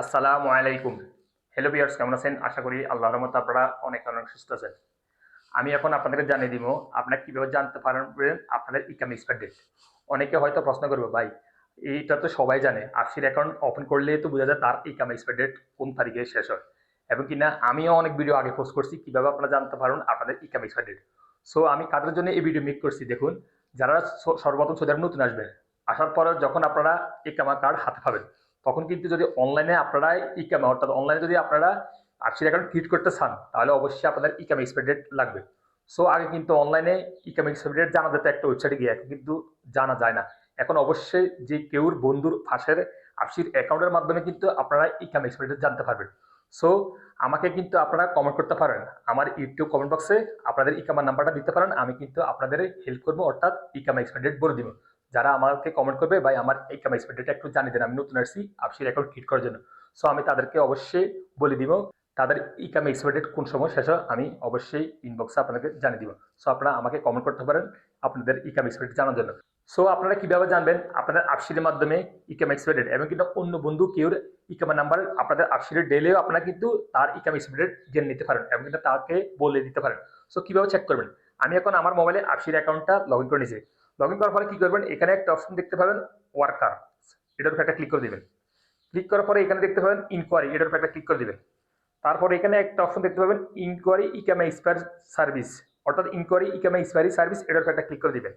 আসসালামু আলাইকুম। হ্যালো বিয়ার্স কেমন আছেন? আশা করি আল্লাহর মতো আপনারা অনেক অনেক সুস্থ আছেন। আমি এখন আপনাদেরকে জানিয়ে দিব, আপনারা কীভাবে জানতে পারবেন আপনাদের এক্সপায়ার ডেট অনেকে হয়তো প্রশ্ন করবে, ভাই, এইটা তো সবাই জানে। আরসির অ্যাকাউন্ট ওপেন করলে তো বোঝা যায় তার ইকাম এক্সপায়ার ডেট কোন তারিখে শেষ হয়। এবং কিনা আমিও অনেক ভিডিও আগে পোস্ট করছি, কীভাবে আপনারা জানতে পারবেন আপনাদের ইকাম এক্সপায়ার ডেট সো আমি কাদের জন্য এই ভিডিও মেক করছি, দেখুন। যারা সর্বপ্রথম আরব নতুন আসবেন, আসার পর যখন আপনারা ইকামা কার্ড হাতে পাবেন তখন কিন্তু যদি অনলাইনে আপনারা ইকামে অর্থাৎ অনলাইনে যদি আপনারা আরসির অ্যাকাউন্ট ক্রিয়েট করতে চান, তাহলে অবশ্যই আপনাদের ইকাম এক্সপায়ার ডেট লাগবে। সো আগে কিন্তু অনলাইনে ইকাম এক্সপায়ার ডেট জানা যেত একটা ওয়েবসাইটে গিয়ে, এখন কিন্তু জানা যায় না। এখন অবশ্যই যে কেউর বন্ধুর পাশের আরসির অ্যাকাউন্টের মাধ্যমে কিন্তু আপনারা ইকাম এক্সপায়ার ডেট জানতে পারবেন। সো আমাকে কিন্তু আপনারা কমেন্ট করতে পারেন। আমার ইউটিউব কমেন্ট বক্সে আপনাদের ইকামার নাম্বারটা দিতে পারেন। আমি কিন্তু আপনাদের হেল্প করব, অর্থাৎ ইকাম এক্সপায়ার ডেট বলে দিব। যারা আমাকে কমেন্ট করবে, ভাই, আমার এই কাম এক্সপেক্টেড একটু জানিয়ে দেন, আমি নতুন আসছি, আপসির অ্যাকাউন্ট ক্রিয়েট করার জন্য। সো আমি তাদেরকে অবশ্যই বলে দিব, তাদের ই ইকাম এক্সপেক্টেড কোন সময় শেষ হয়, আমি অবশ্যই ইনবক্সে আপনাদেরকে জানিয়ে দিব। সো আপনারা আমাকে কমেন্ট করতে পারেন আপনাদের ইকাম এক্সপেক্টেড জানার জন্য। সো আপনারা কীভাবে জানবেন? আপনাদের আপসিরের মাধ্যমে ইকাম এক্সপেক্টেড এবং কিন্তু অন্য বন্ধু কেউ ইকামের নাম্বার আপনাদের আপসিরের ডেলেও আপনারা কিন্তু তার ইকাম এক্সপেক্টেড জেনে নিতে পারেন, এবং কিন্তু তাকে বলে দিতে পারেন। সো কীভাবে চেক করবেন? আমি এখন আমার মোবাইলে আপসির অ্যাকাউন্টটা লগ ইন করে নিয়েছি। লগ ইন করার পরে কি করবেন? এখানে একটা অপশন দেখতে পাবেন ওয়ার্কার এটার উপর একটা ক্লিক করে দিবেন। ক্লিক করার পরে এখানে দেখতে পাবেন ইনকোয়ারি এটার উপর একটা ক্লিক করে দিবেন। তারপরে এখানে একটা অপশন দেখতে পাবেন ইনকোয়ারি ইকামা এক্সপায়ার সার্ভিস অর্থাৎ ইনকোয়ারি ইকামা এক্সপায়ারি সার্ভিস এটার উপর একটা ক্লিক করে দিবেন।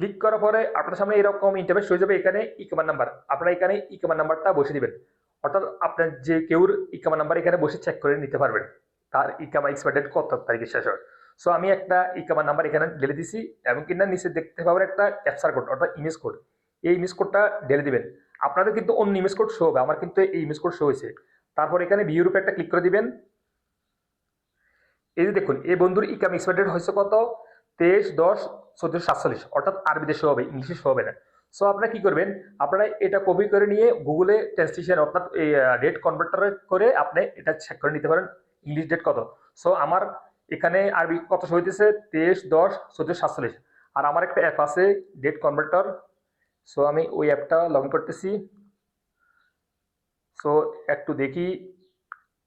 ক্লিক করার পরে আপনার সামনে এরকম ইন্টারভেস হয়ে যাবে এখানে ইকামার নাম্বার আপনারা এখানে ইকামার নাম্বারটা বসে দিবেন। অর্থাৎ আপনার যে কেউর ইকামার নাম্বার এখানে বসে চেক করে নিতে পারবেন। তার ইকামা এক্সপায়ার ডেট কত তারিখে শেষ হয়। সো আমি একটা ইকামার নাম্বার এখানে ঢেলে দিছি এবং কিনা নিচে দেখতে পাবেন একটা ক্যাপচার কোড অর্থাৎ ইমেজ কোড এই ইমেজ কোডটা ঢেলে দিবেন। আপনাদের কিন্তু অন্য ইমেজ কোড শো হবে, আমার কিন্তু এই ইমেজ কোড শো হয়েছে। তারপর এখানে ভিউর উপরে একটা ক্লিক করে দিবেন। এই যে দেখুন, এই বন্ধুর ইকাম এক্সপায়ার হয়েছে কত? তেইশ, দশ চোদ্দশো সাতচল্লিশ। অর্থাৎ আরবিতে শো হবে, ইংলিশে শো হবে না। সো আপনারা কি করবেন? আপনারা এটা কপি করে নিয়ে গুগলে ট্রান্সলেশন অর্থাৎ ডেট কনভার্টার করে আপনি এটা চেক করে নিতে পারেন ইংলিশ ডেট কত? সো আমার এখানে আরবি কত হইতেছে? তেইশ, দশ চোদ্দশো সাতচল্লিশ। আর আমার একটা অ্যাপ আছে ডেট কনভার্টার সো আমি ওই অ্যাপটা লগ ইন করতেছি। সো একটু দেখি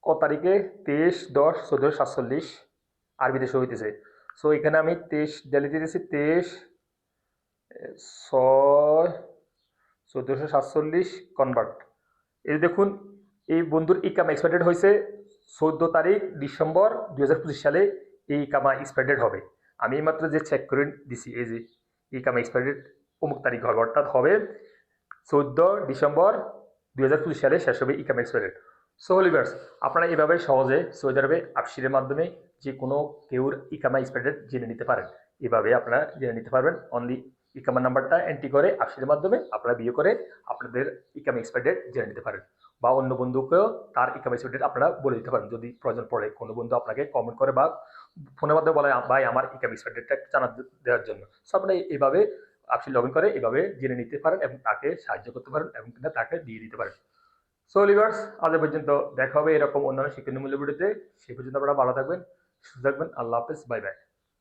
কত তারিখে তেইশ, দশ চোদ্দোশো সাতচল্লিশ আরবিতে শো হইতেছে। সো এখানে আমি তেইশ ডেলি দিতেছি, তেইশ, ছয়, চোদ্দোশো সাতচল্লিশ কনভার্ট এই দেখুন, এই বন্ধুর ইকাম এক্সপায়ার হয়েছে চোদ্দ তারিখ ডিসেম্বর দুই হাজার পঁচিশ সালে এই ইকামা এক্সপায়ার হবে। আমি এইমাত্র যে চেক করে দিছি, এই যে ইকামা এক্সপায়ার অমুক তারিখ হবে, অর্থাৎ হবে চোদ্দ ডিসেম্বর দুই হাজার পঁচিশ সালে শেষ হবে ইকাম এক্সপায়ার সো হলিভার্স আপনারা এভাবে সহজে সৌদি আরবে আপসিরের মাধ্যমে যে কোনো কেউর ইকামা এক্সপায়ার জেনে নিতে পারেন। এভাবে আপনারা জেনে নিতে পারবেন। অনলি ইকামা নাম্বারটা এন্ট্রি করে আপসিরের মাধ্যমে আপনারা বিয়ে করে আপনাদের ইকাম এক্সপায়ার জেনে নিতে পারেন। বা অন্য বন্ধুকেও তার ইকাম এক্সপায়ার আপনারা বলে দিতে পারেন। যদি প্রয়োজন পড়ে কোনো বন্ধু আপনাকে কমেন্ট করে বা ফোনের মাধ্যমে বলে, ভাই, আমার ইকাম এক্সপায়ার ডেটটা জানা দেওয়ার জন্য। সো আপনারা এইভাবে আপনি লগ ইন করে এভাবে জেনে নিতে পারেন এবং তাকে সাহায্য করতে পারেন এবং কিনা তাকে দিয়ে দিতে পারেন। সো লিভার্স আজ পর্যন্ত দেখা হবে এরকম অন্যান্য শিক্ষণীয় ভিডিওতে সেই পর্যন্ত আপনারা ভালো থাকবেন, সুস্থ থাকবেন। আল্লাহ হাফেজ। Bye bye